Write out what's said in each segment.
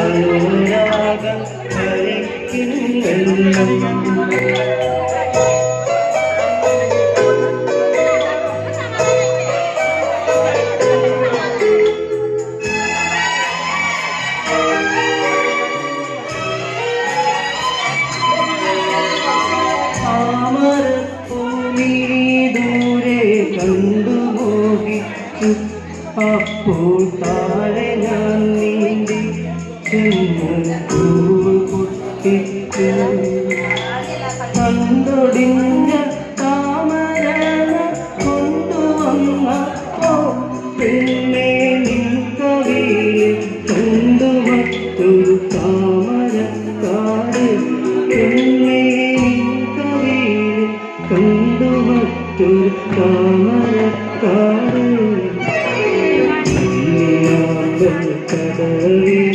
അനുരാഗ താമരപ്പൂമീ ദൂരെ കണ്ടു മോഹിച്ചു അപ്പോൾ പൂവ് പൊട്ടിച്ചു കണ്ടൊടിഞ്ഞ താമര കൊണ്ടുവന്ന ഓ പിന്നെ നിൻ കവിയിൽ മറ്റൊരു താമരക്കാട്. പെണ്ണെ നിൻ കവിയിൽ മറ്റൊരു താമരക്കാട് കടവിലം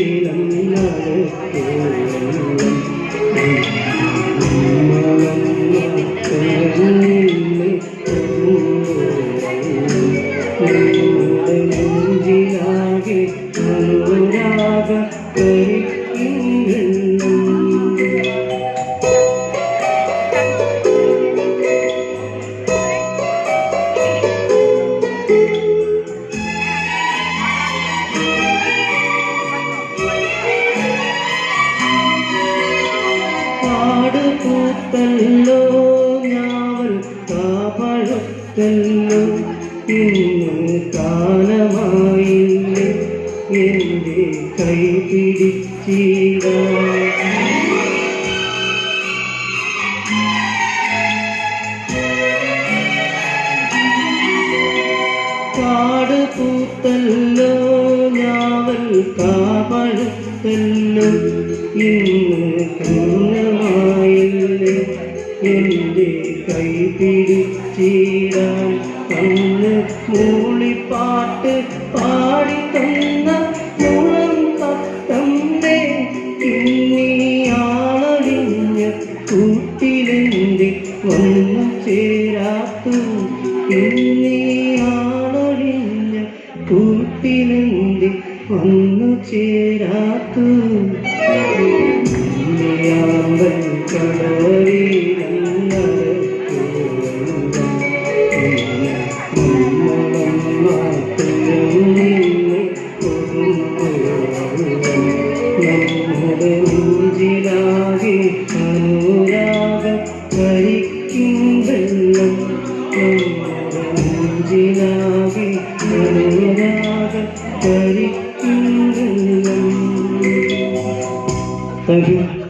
പൂത്തല്ലോ ഞാവൽ കാപഴുത്തല്ലോ ഇന്ന് കാലമായില്ലേ എന്റെ കൈ പിടിച്ചിട കാട് പൂത്തല്ലോ ഞാവൽ കാപഴുത്തല്ലോ ഇന്ന് കണ്ണമായില്ലേ എന്റെ കൈ പിടിച്ചിടാൻ അന്ന് മൂളിപ്പാട്ട് പാടി തന്ന മുളം തത്തമ്മേ ഇന്നിയാളറിഞ്ഞ കൂട്ടിലെന്തി വന്നു ചേരാത്തു. ഇന്നിയാളറിഞ്ഞ കൂട്ടിലെന്തി വന്നു ചേരാത്തു. ഉണ്ണിയാമ്പൽ നെഞ്ചിലാകെ അനുരാഗ കരിക്കും വെള്ളം നമ്മുടെ നെഞ്ചിലാകെ അനുരാഗ കരിക്കും വെള്ളം you.